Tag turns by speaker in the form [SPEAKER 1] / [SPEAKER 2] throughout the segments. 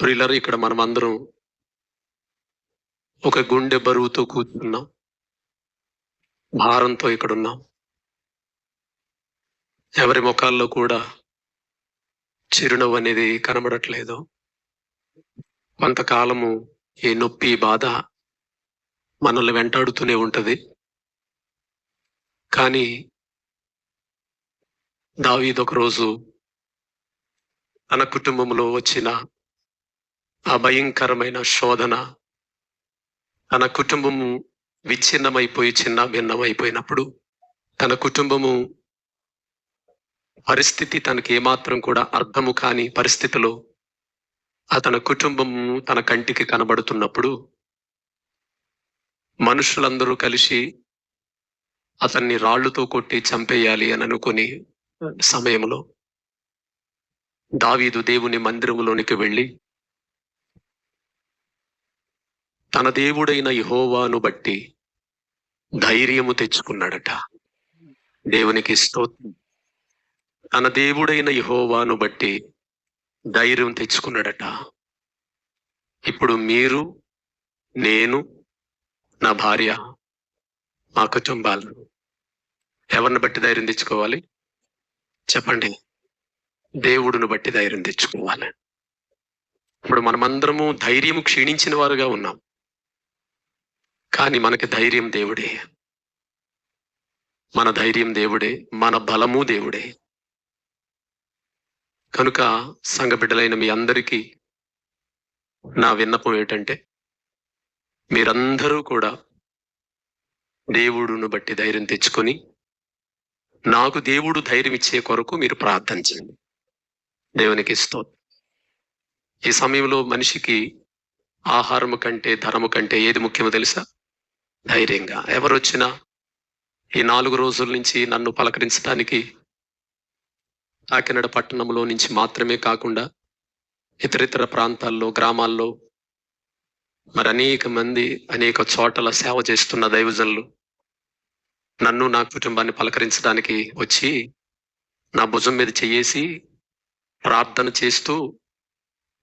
[SPEAKER 1] ప్రిలర్ ఇక్కడ మనం అందరం ఒక గుండె బరువుతో కూర్చున్నాం. భారంతో ఇక్కడ ఉన్నాం ఎవరి ముఖాల్లో కూడా చిరునవ్వు అనేది కనబడట్లేదు. కొంతకాలము ఈ నొప్పి బాధ మనల్ని వెంటాడుతూనే ఉంటుంది. కానీ దావీదొకరోజు రోజు తన కుటుంబంలో వచ్చిన ఆ భయంకరమైన శోధన. తన కుటుంబము విచ్ఛిన్నమైపోయి చిన్న భిన్నమైపోయినప్పుడు తన కుటుంబము పరిస్థితి తనకి ఏమాత్రం కూడా అర్థము కాని పరిస్థితిలో అతని కుటుంబము తన కంటికి కనబడుతున్నప్పుడు మనుషులందరూ కలిసి అతన్ని రాళ్ళతో కొట్టి చంపేయాలి అని అనుకుని సమయంలో దావీదు దేవుని మందిరములోనికి వెళ్ళి తన దేవుడైన యహోవాను బట్టి ధైర్యము తెచ్చుకున్నాడట. దేవునికి స్తోత్రం. తన దేవుడైన యహోవాను బట్టి ధైర్యం తెచ్చుకున్నాడట. ఇప్పుడు మీరు నేను నా భార్య మా కుటుంబాలు ఎవరిని బట్టి ధైర్యం తెచ్చుకోవాలి? చెప్పండి. దేవుడిని బట్టి ధైర్యం తెచ్చుకోవాలి. ఇప్పుడు మనమందరము ధైర్యం క్షీణించిన వారుగా ఉన్నాం. కానీ మనకి ధైర్యం దేవుడే. మన ధైర్యం దేవుడే మన బలము దేవుడే. కనుక సంఘబిడ్డలైన మీ అందరికీ నా విన్నపం ఏంటంటే మీరందరూ కూడా దేవుడును బట్టి ధైర్యం తెచ్చుకొని నాకు దేవుడు ధైర్యం ఇచ్చే కొరకు మీరు ప్రార్థించండి దేవునికి స్తోత్రం. ఈ సమయంలో మనిషికి ఆహారము కంటే ధరము కంటే ఏది ముఖ్యమో తెలుసా? ధైర్యంగా. ఎవరు వచ్చినా ఈ నాలుగు రోజుల నుంచి నన్ను పలకరించడానికి కాకినాడ పట్టణంలో నుంచి మాత్రమే కాకుండా ఇతరితర ప్రాంతాల్లో గ్రామాల్లో మరి అనేక మంది అనేక చోట్ల సేవ చేస్తున్న దైవజనులు నన్ను నా కుటుంబాన్ని పలకరించడానికి వచ్చి నా భుజం మీద చేయేసి ప్రార్థన చేస్తూ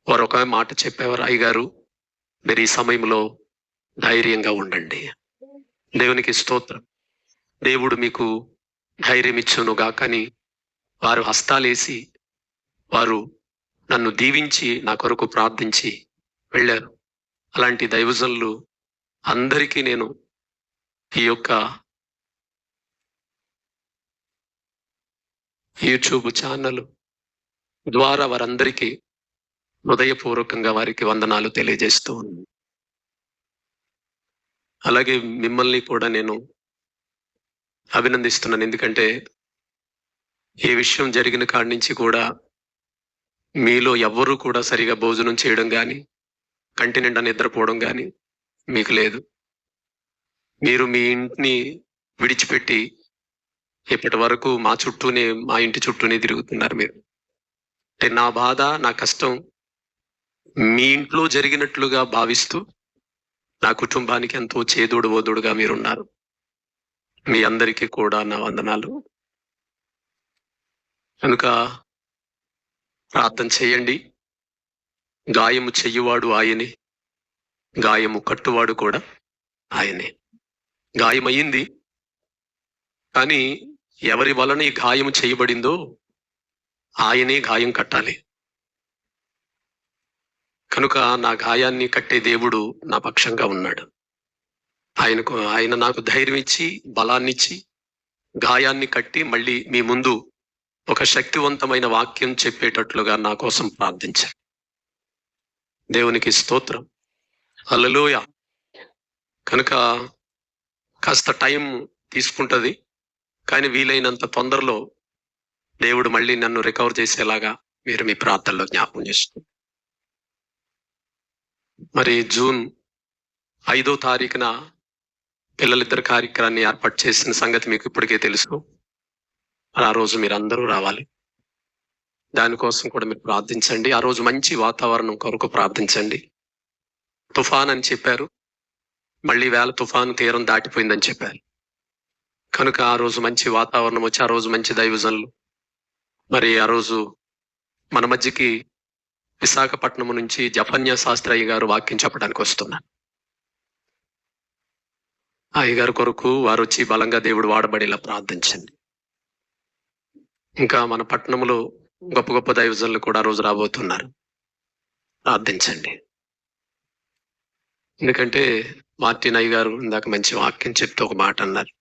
[SPEAKER 1] వారు ఒక మాట చెప్పేవారు. అయ్యగారు మీరు ఈ సమయంలో ధైర్యంగా ఉండండి. దేవునికి స్తోత్రం. దేవుడు మీకు ధైర్యం ఇచ్చునుగా కానీ వారు హస్తాలేసి వారు నన్ను దీవించి నా కొరకు ప్రార్థించి వెళ్ళారు. అలాంటి దైవజనులు అందరికీ నేను ఈ యొక్క యూట్యూబ్ ఛానల్ ద్వారా వారందరికీ హృదయపూర్వకంగా వారికి వందనాలు తెలియజేస్తూ ఉన్నాను. అలాగే మిమ్మల్ని కూడా నేను అభినందిస్తున్నాను. ఎందుకంటే ఏ విషయం జరిగిన కాడి నుంచి కూడా మీలో ఎవ్వరూ కూడా సరిగా భోజనం చేయడం కానీ కంటి నిండా నిద్రపోవడం కానీ మీకు లేదు. మీరు మీ ఇంటిని విడిచిపెట్టి ఇప్పటి వరకు మా చుట్టూనే మా ఇంటి చుట్టూనే తిరుగుతున్నారు మీరు. అంటే నా బాధ నా కష్టం మీ ఇంట్లో జరిగినట్లుగా భావిస్తూ నా కుటుంబానికి ఎంతో చేదోడు ఓదోడుగా మీరున్నారు. మీ అందరికీ కూడా నా వందనాలు. కనుక ప్రార్థన చేయండి. గాయము చెయ్యువాడు ఆయనే. గాయము కట్టువాడు కూడా ఆయనే. గాయమయ్యింది. కానీ ఎవరి వలన ఈ గాయం చేయబడిందో ఆయనే గాయం కట్టాలి. కనుక నా గాయాన్ని కట్టే దేవుడు నా పక్షంగా ఉన్నాడు. ఆయనకు ఆయన నాకు ధైర్యం ఇచ్చి బలాన్నిచ్చి గాయాన్ని కట్టి మళ్ళీ మీ ముందు ఒక శక్తివంతమైన వాక్యం చెప్పేటట్లుగా నా కోసం ప్రార్థించారు. దేవునికి స్తోత్రం. అల్లలోయ కనుక కాస్త టైం తీసుకుంటుంది కానీ వీలైనంత తొందరలో దేవుడు మళ్ళీ నన్ను రికవర్ చేసేలాగా మీరు మీ ప్రార్థనలో జ్ఞాపకం చేసుకోండి. మరి జూన్ ఐదో తారీఖున పిల్లలిద్దరు కార్యక్రమాన్ని ఏర్పాటు చేసిన సంగతి మీకు ఇప్పటికే తెలుసు. మరి ఆ రోజు మీరు అందరూ రావాలి. దానికోసం కూడా మీరు ప్రార్థించండి. ఆ రోజు మంచి వాతావరణం కొరకు ప్రార్థించండి. తుఫాన్ అని చెప్పారు. మళ్ళీ వేళ తుఫాను తీరం దాటిపోయిందని చెప్పారు. కనుక ఆ రోజు మంచి వాతావరణం వచ్చి ఆ రోజు మంచి దైవజనులు. మరి ఆ రోజు మన మధ్యకి విశాఖపట్నం నుంచి జపన్య శాస్త్రయ్య గారు వాక్యం చెప్పడానికి వస్తున్నారు అయ్యగారి కొరకు వారు వచ్చి బలంగా దేవుడు వాడబడేలా ప్రార్థించండి. ఇంకా మన పట్టణంలో గొప్ప గొప్ప దైవజనులు కూడా రోజు రాబోతున్నారు. ప్రార్థించండి. ఎందుకంటే మార్టిన్ అయ్య గారు ఇందాక మంచి వాక్యం చెప్తూ ఒక మాట అన్నారు.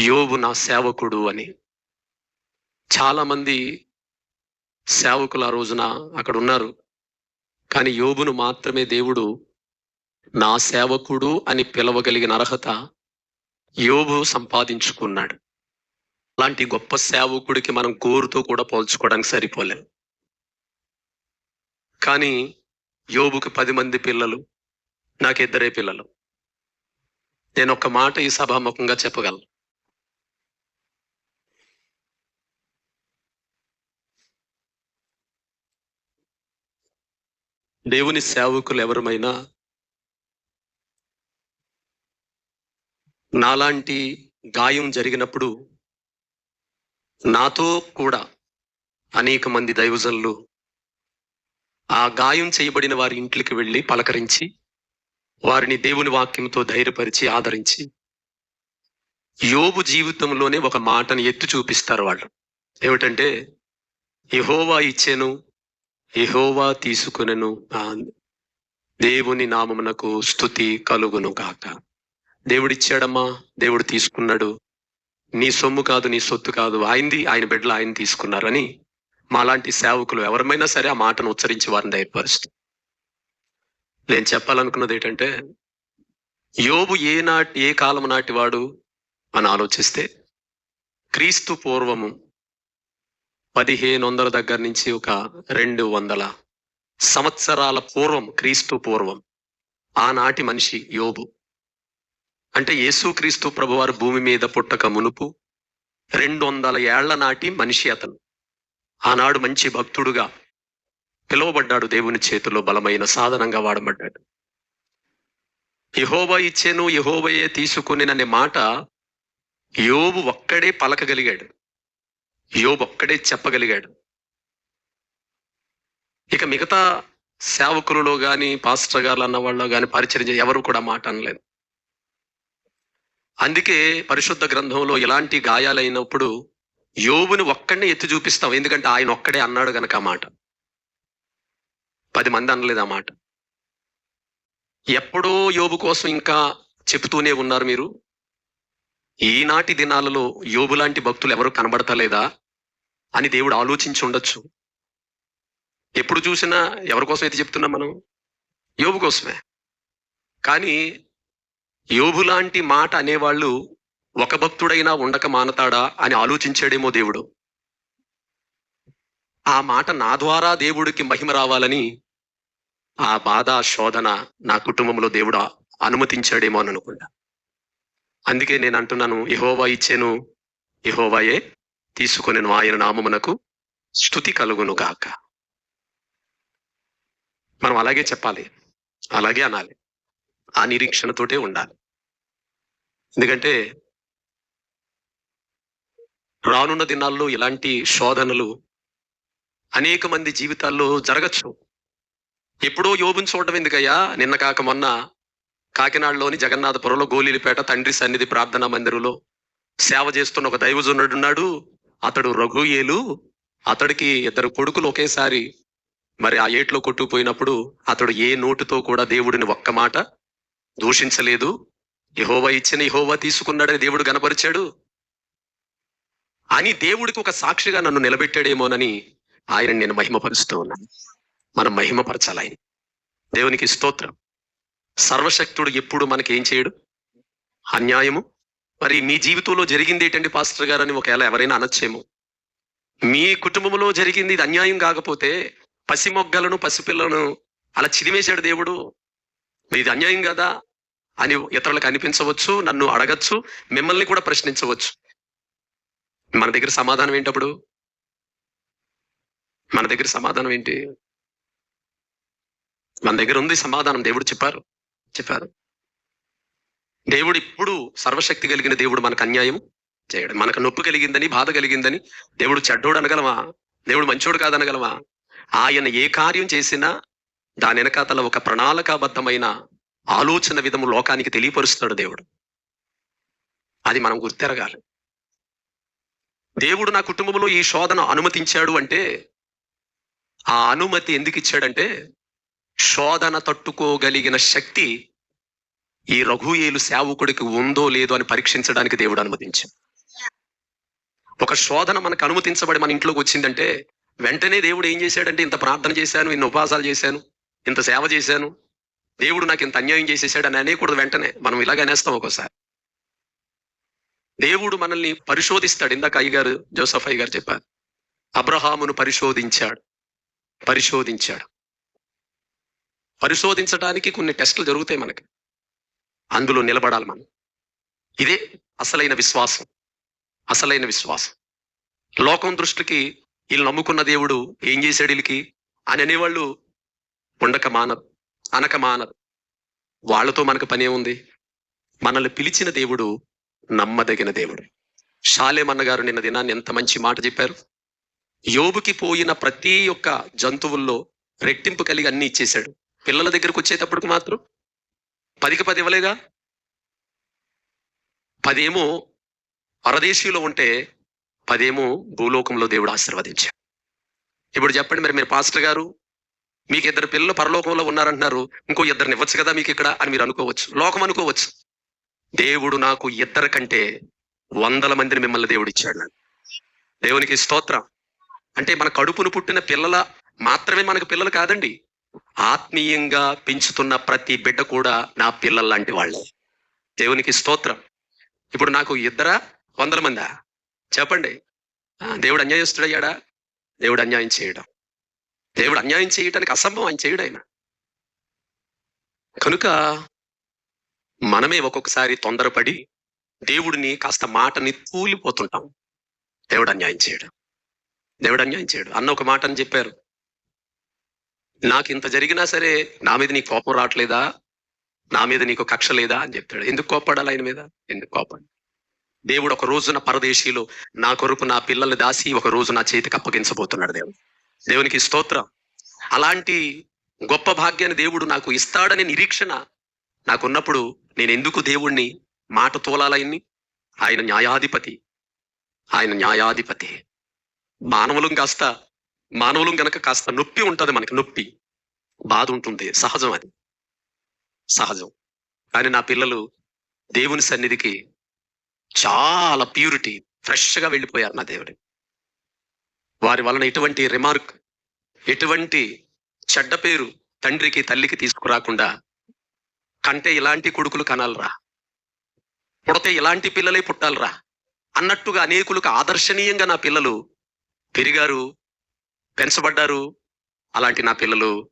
[SPEAKER 1] యోబు నా సేవకుడు అని. చాలా మంది సేవకులు ఆ రోజున అక్కడ ఉన్నారు. కానీ యోబును మాత్రమే దేవుడు నా సేవకుడు అని పిలవగలిగిన అర్హత యోబు సంపాదించుకున్నాడు. అలాంటి గొప్ప సేవకుడికి మనం కోరుతో కూడా పోల్చుకోవడానికి సరిపోలేదు. కానీ యోబుకి పది మంది పిల్లలు నాకు ఇద్దరే పిల్లలు. నేను ఒక మాట ఈ సభాముఖంగా చెప్పగలను. దేవుని సేవకులు ఎవరమైనా నాలాంటి గాయం జరిగినప్పుడు నాతో కూడా అనేక మంది దైవజనులు ఆ గాయం చేయబడిన వారి ఇంట్లోకి వెళ్ళి పలకరించి వారిని దేవుని వాక్యంతో ధైర్యపరిచి ఆదరించి యోబు జీవితంలోనే ఒక మాటను ఎత్తి చూపిస్తారు వాళ్ళు. ఏమిటంటే యహోవా ఇచ్చేను యహోవా తీసుకునెను ఆ దేవుని నామమునకు స్థుతి కలుగును కాక దేవుడిచ్చాడమ్మా దేవుడు తీసుకున్నాడు. నీ సొమ్ము కాదు నీ సొత్తు కాదు ఆయనది ఆయన బిడ్డలు ఆయన తీసుకున్నారని మాలాంటి సేవకులు ఎవరమైనా సరే ఆ మాటను ఉచ్చరించి వారిని ధైర్యపరుస్తుంది నేను చెప్పాలనుకున్నది ఏంటంటే యోబు ఏ నాటి ఏ కాలం నాటి వాడు అని ఆలోచిస్తే క్రీస్తు పూర్వము పదిహేను వందల దగ్గర నుంచి ఒక రెండు వందల సంవత్సరాల పూర్వం క్రీస్తు పూర్వం ఆనాటి మనిషి యోబు. అంటే యేసుక్రీస్తు ప్రభువారు భూమి మీద పుట్టక మునుపు రెండు వందల ఏళ్ళ నాటి మనిషి అతను. ఆనాడు మంచి భక్తుడుగా పిలువబడ్డాడు దేవుని చేతిలో బలమైన సాధనంగా వాడబడ్డాడు. యహోబా ఇచ్చేను యహోబయే తీసుకుని మాట యోబు ఒక్కడే పలకగలిగాడు. యోబు ఒక్కడే చెప్పగలిగాడు. ఇక మిగతా సేవకులలో గాని పాస్టర్ గారు అన్న వాళ్ళు కానీ పరిచయం ఎవరు కూడా మాట అనలేదు. అందుకే పరిశుద్ధ గ్రంథంలో ఎలాంటి గాయాలైనప్పుడు యోబుని ఒక్కడనే ఎత్తి చూపిస్తాం. ఎందుకంటే ఆయన ఒక్కడే అన్నాడు గనక ఆ మాట. పది మంది అనలేదు ఆ మాట. ఎప్పుడో యోబు కోసం ఇంకా చెబుతూనే ఉన్నారు మీరు. ఈనాటి దినాలలో యోబు లాంటి భక్తులు ఎవరు కనబడతలేదా అని దేవుడు ఆలోచించి ఉండొచ్చు. ఎప్పుడు చూసినా ఎవరి కోసం అయితే చెప్తున్నాం మనం? యోబు కోసమే. కానీ యోబు లాంటి మాట అనేవాళ్ళు ఒక భక్తుడైనా ఉండక మానతాడా అని ఆలోచించాడేమో దేవుడు. ఆ మాట నా ద్వారా దేవుడికి మహిమ రావాలని ఆ బాధ శోధన నా కుటుంబంలో దేవుడు అనుమతించాడేమో అని అనుకుంటా. అందుకే నేను అంటున్నాను యహోవా ఇచ్చేను యహోవాయే తీసుకొని ఆయన నామమునకు స్థుతి కలుగును గాక. మనం అలాగే చెప్పాలి అలాగే అనాలి ఆ నిరీక్షణతోటే ఉండాలి. ఎందుకంటే రానున్న దినాల్లో ఇలాంటి శోధనలు అనేక మంది జీవితాల్లో జరగచ్చు. ఎప్పుడో యోబుని చూడడం ఎందుకయ్యా? నిన్న కాక మొన్న కాకినాడలోని జగన్నాథపురంలో గోలీలపేట తండ్రి సన్నిధి ప్రార్థనా మందిరంలో సేవ చేస్తున్న ఒక దైవజనుడున్నాడు అతడు రఘుయేలు. అతడికి ఇద్దరు కొడుకులు ఒకేసారి మరి ఆ ఏట్లో కొట్టుకుపోయినప్పుడు అతడు ఏ నోటుతో కూడా దేవుడిని ఒక్క మాట దూషించలేదు. యహోవా ఇచ్చిన యహోవా తీసుకున్నాడని దేవుడు గనపరిచాడు. అని దేవుడికి ఒక సాక్షిగా నన్ను నిలబెట్టాడేమోనని ఆయన నేను మహిమపరుస్తూ ఉన్నాను. మనం మహిమపరచాలి ఆయన. దేవునికి స్తోత్రం. సర్వశక్తుడు ఎప్పుడు మనకి ఏం చేయడు? అన్యాయము? మరి మీ జీవితంలో జరిగింది ఏంటండి పాస్టర్ గారు అని ఒకవేళ ఎవరైనా అనొచ్చేమో. మీ కుటుంబంలో జరిగింది ఇది అన్యాయం కాకపోతే పసి మొగ్గలను పసిపిల్లను అలా చిదిమేశాడు దేవుడు. ఇది అన్యాయం కదా అని ఇతరులకు అనిపించవచ్చు నన్ను అడగచ్చు మిమ్మల్ని కూడా ప్రశ్నించవచ్చు. మన దగ్గర సమాధానం ఏంటప్పుడు మన దగ్గర సమాధానం ఏంటి? మన దగ్గర ఉంది సమాధానం దేవుడు చెప్పారు. చెప్పారు దేవుడు ఇప్పుడు సర్వశక్తి కలిగిన దేవుడు మనకు అన్యాయం చేయడు. మనకు నొప్పి కలిగిందని బాధ కలిగిందని దేవుడు చెడ్డోడు అనగలమా దేవుడు మంచోడు కాదనగలమా? ఆయన ఏ కార్యం చేసినా దాని వెనకాతల ఒక ప్రణాళికాబద్ధమైన ఆలోచన విధము లోకానికి తెలియపరుస్తాడు దేవుడు. అది మనం గుర్తెరగాలి. దేవుడు నా కుటుంబంలో ఈ శోధన అనుమతించాడు అంటే ఆ అనుమతి ఎందుకు ఇచ్చాడంటే శోధన తట్టుకోగలిగిన శక్తి ఈ రఘుయేలు సేవకుడికి ఉందో లేదో అని పరీక్షించడానికి దేవుడు అనుమతించాడు. ఒక శోధన మనకు అనుమతించబడి మన ఇంట్లోకి వచ్చిందంటే వెంటనే దేవుడు ఏం చేశాడంటే ఇంత ప్రార్థన చేశాను ఇన్ని ఉపవాసాలు చేశాను ఇంత సేవ చేశాను దేవుడు నాకు ఇంత అన్యాయం చేసేసాడు అని అనేకూడదు వెంటనే. మనం ఇలాగ అనేస్తాం ఒక్కోసారి. దేవుడు మనల్ని పరిశోధిస్తాడు. ఇందాక అయ్యగారు జోసఫ్ అయ్య గారు చెప్పారు. అబ్రహామును పరిశోధించాడు. పరిశోధించాడు. పరిశోధించడానికి కొన్ని టెస్టులు జరుగుతాయి మనకి. అందులో నిలబడాలి మనం. ఇదే అసలైన విశ్వాసం. అసలైన విశ్వాసం. లోకం దృష్టికి వీళ్ళు నమ్ముకున్న దేవుడు ఏం చేశాడు వీళ్ళకి? అని అనేవాళ్ళు ఉండక మానరు అనక మానరు. వాళ్ళతో మనకు పనే ఉంది మనల్ని పిలిచిన దేవుడు నమ్మదగిన దేవుడు. షాలేమన్న గారు నిన్న దినాన్ని ఎంత మంచి మాట చెప్పారు. యోబుకి పోయిన ప్రతి ఒక్క జంతువుల్లో రెట్టింపు కలిగి అన్ని ఇచ్చేశాడు. పిల్లల దగ్గరకు వచ్చేటప్పటికి మాత్రం పదికి పది ఇవ్వలేగా పదేమో పరదేశీలో ఉంటే పదేమో భూలోకంలో దేవుడు ఆశీర్వదించాడు. ఇప్పుడు చెప్పండి మరి మీరు పాస్టర్ గారు మీకు ఇద్దరు పిల్లలు పరలోకంలో ఉన్నారంటున్నారు ఇంకో ఇద్దరిని ఇవ్వచ్చు కదా మీకు ఇక్కడ అని మీరు అనుకోవచ్చు లోకం అనుకోవచ్చు. దేవుడు నాకు ఇద్దరు కంటే వందల మందిని మిమ్మల్ని దేవుడు ఇచ్చాడు నాకు దేవునికి స్తోత్రం. అంటే మన కడుపును పుట్టిన పిల్లల మాత్రమే మనకు పిల్లలు కాదండి. ఆత్మీయంగా పెంచుతున్న ప్రతి బిడ్డ కూడా నా పిల్లల లాంటి వాళ్ళే. దేవునికి స్తోత్రం. ఇప్పుడు నాకు ఇద్దరా? వందల మందా? చెప్పండి. దేవుడు అన్యాయస్తుడయ్యాడా? దేవుడు అన్యాయం చేయడం. దేవుడు అన్యాయం చేయటానికి అసంభవం ఆయన చేయడు ఆయన. కనుక మనమే ఒక్కొక్కసారి తొందరపడి దేవుడిని కాస్త మాటని తూలిపోతుంటాం. దేవుడు అన్యాయం చేయడు. దేవుడు అన్యాయం చేయడు. అన్న ఒక మాట అని చెప్పారు. నాకు ఇంత జరిగినా సరే నా మీద నీకు కోపం రావట్లేదా? నా మీద నీకు కక్ష లేదా? అని చెప్తాడు. ఎందుకు కోపడాలి ఆయన మీద? ఎందుకు కోపడు దేవుడు ఒక రోజున పరదేశీలో నా కొరకు నా పిల్లల్ని దాసి ఒక రోజు నా చేతికి అప్పగించబోతున్నాడు దేవుడు. దేవునికి స్తోత్రం. అలాంటి గొప్ప భాగ్యాన్ని దేవుడు నాకు ఇస్తాడనే నిరీక్షణ నాకున్నప్పుడు నేను ఎందుకు దేవుణ్ణి మాట తోలాలయన్ని ఆయన న్యాయాధిపతి. ఆయన న్యాయాధిపతి. మానవులం కాస్త మానవులం గనక కాస్త నొప్పి ఉంటుంది మనకి నొప్పి. బాధ ఉంటుంది సహజం అది. సహజం. కానీ నా పిల్లలు దేవుని సన్నిధికి చాలా ప్యూరిటీ ఫ్రెష్గా వెళ్ళిపోయారు నా దేవుడి. వారి వలన ఎటువంటి రిమార్క్ ఎటువంటి చెడ్డ పేరు తండ్రికి తల్లికి తీసుకురాకుండా కంటే ఇలాంటి కొడుకులు కనాలరా? పుడితే ఇలాంటి పిల్లలే పుట్టాలరా? అన్నట్టుగా అనేకులకు ఆదర్శనీయంగా నా పిల్లలు పెరిగారు పెంచబడ్డారు. అలాంటి నా పిల్లలు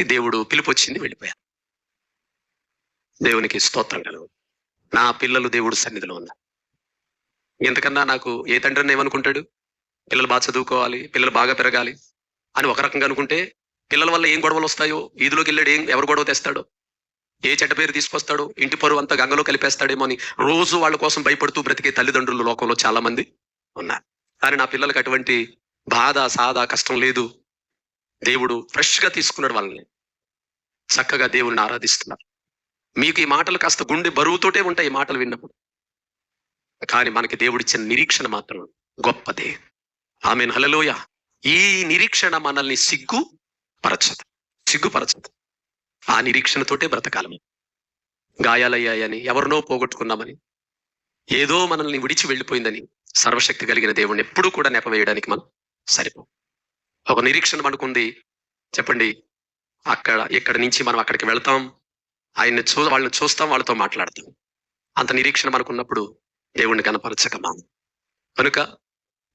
[SPEAKER 1] ఈ దేవుడు పిలిపొచ్చింది వెళ్ళిపోయారు. దేవునికి స్తోత్రం కలుగు. నా పిల్లలు దేవుడు సన్నిధిలో ఉన్నారు. ఇంతకన్నా నాకు ఏ తండ్రిని ఏమనుకుంటాడు? పిల్లలు బాగా చదువుకోవాలి పిల్లలు బాగా పెరగాలి అని ఒక రకంగా అనుకుంటే పిల్లల వల్ల ఏం గొడవలు వస్తాయో ఈదులోకి వెళ్ళాడు ఏం ఎవరు గొడవ తెస్తాడో? ఏ చెడ్డ పేరు తీసుకొస్తాడో? ఇంటి పరువు అంతా గంగలో కలిపేస్తాడేమో అని రోజు వాళ్ళ కోసం భయపడుతూ బ్రతికే తల్లిదండ్రులు లోకంలో చాలా మంది ఉన్నారు. కానీ నా పిల్లలకు అటువంటి బాధ సాధ కష్టం లేదు. దేవుడు ఫ్రెష్గా తీసుకున్నాడు వాళ్ళని. చక్కగా దేవుడిని ఆరాధిస్తున్నారు. మీకు ఈ మాటలు కాస్త గుండె బరువుతోటే ఉంటాయి ఈ మాటలు విన్నప్పుడు. కానీ మనకి దేవుడిచ్చిన నిరీక్షణ మాత్రం గొప్పదే. ఆమె హలలోయ ఈ నిరీక్షణ మనల్ని సిగ్గు పరచదు సిగ్గుపరచదు. ఆ నిరీక్షణతోటే బ్రతకాలము. గాయాలయ్యాయని ఎవరినో పోగొట్టుకున్నామని ఏదో మనల్ని విడిచి వెళ్ళిపోయిందని సర్వశక్తి కలిగిన దేవుణ్ణి ఎప్పుడూ కూడా నెపవేయడానికి మనం సరిపో ఒక నిరీక్షణ మనకుంది. చెప్పండి. అక్కడ ఇక్కడి నుంచి మనం అక్కడికి వెళ్తాం. ఆయన్ని చూ వాళ్ళని చూస్తాం వాళ్ళతో మాట్లాడతాం. అంత నిరీక్షణ మనకున్నప్పుడు దేవుణ్ణి కనపరచక కనుక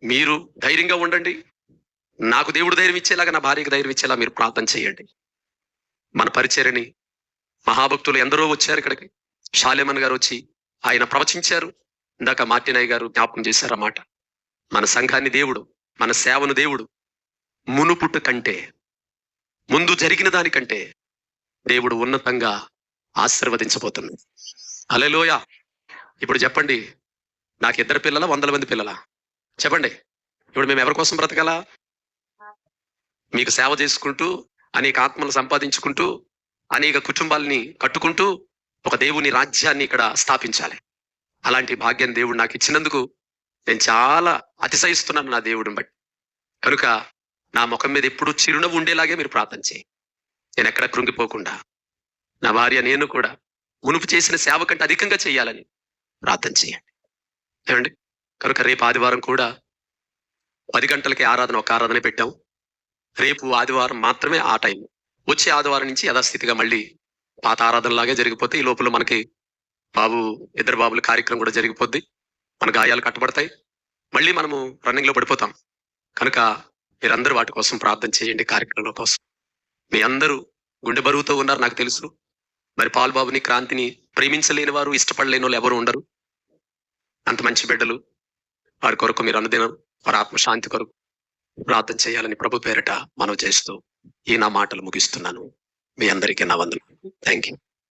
[SPEAKER 1] మీరు ధైర్యంగా ఉండండి. నాకు దేవుడు ధైర్యం ఇచ్చేలాగా నా భార్యకి ధైర్యం ఇచ్చేలా మీరు ప్రార్థన చేయండి. మన పరిచర్ని మహాభక్తులు ఎందరో వచ్చారు ఇక్కడికి. షాలేమన్ గారు వచ్చి ఆయన ప్రవచించారు. ఇందాక మార్టినయ్య గారు జ్ఞాపకం చేశారన్నమాట. మన సంఘాన్ని దేవుడు మన సేవను దేవుడు మునుపుట కంటే ముందు జరిగిన దానికంటే దేవుడు ఉన్నతంగా ఆశీర్వదించబోతున్నాడు. అలెలోయ ఇప్పుడు చెప్పండి నాకు ఇద్దరు పిల్లల వందల మంది పిల్లల? చెప్పండి ఇప్పుడు మేము ఎవరి కోసం బ్రతకాలా? మీకు సేవ చేసుకుంటూ అనేక ఆత్మలు సంపాదించుకుంటూ అనేక కుటుంబాలని కట్టుకుంటూ ఒక దేవుని రాజ్యాన్ని ఇక్కడ స్థాపించాలి. అలాంటి భాగ్యం దేవుడు నాకు ఇచ్చినందుకు నేను చాలా అతిశయిస్తున్నాను నా దేవుడిని బట్టి. కనుక నా ముఖం మీద ఎప్పుడు చిరునవ్వు ఉండేలాగే మీరు ప్రార్థన చేయి. నేను ఎక్కడ కృంగిపోకుండా నా భార్య నేను కూడా మునుపు చేసిన సేవ కంటే అధికంగా చేయాలని ప్రార్థన చేయండి. ఏమండి? కనుక రేపు ఆదివారం కూడా పది గంటలకి ఆరాధన ఒక ఆరాధన పెట్టాం. రేపు ఆదివారం మాత్రమే ఆ టైం వచ్చే ఆదివారం నుంచి యథాస్థితిగా మళ్ళీ పాత ఆరాధనలాగే జరిగిపోతే ఈ లోపల మనకి బాబు ఇద్దరు బాబుల కార్యక్రమం కూడా జరిగిపోద్ది. మన గాయాలు కట్టబడతాయి. మళ్ళీ మనము రన్నింగ్లో పడిపోతాం. కనుక మీరందరూ వాటి కోసం ప్రార్థన చేయండి కార్యక్రమం కోసం. మీ అందరూ గుండె బరువుతో ఉన్నారు నాకు తెలుసు. మరి పాల్బాబుని క్రాంతిని ప్రేమించలేని వారు ఇష్టపడలేని వాళ్ళు ఎవరు ఉండరు. అంత మంచి బిడ్డలు. వారి కొరకు మీరు అనుదినం వారి ఆత్మశాంతి కొరకు ప్రార్థన చేయాలని ప్రభు పేరిట మనం చేస్తూ ఈ నా మాటలు ముగిస్తున్నాను. మీ అందరికీ నా వందలు థ్యాంక్ యూ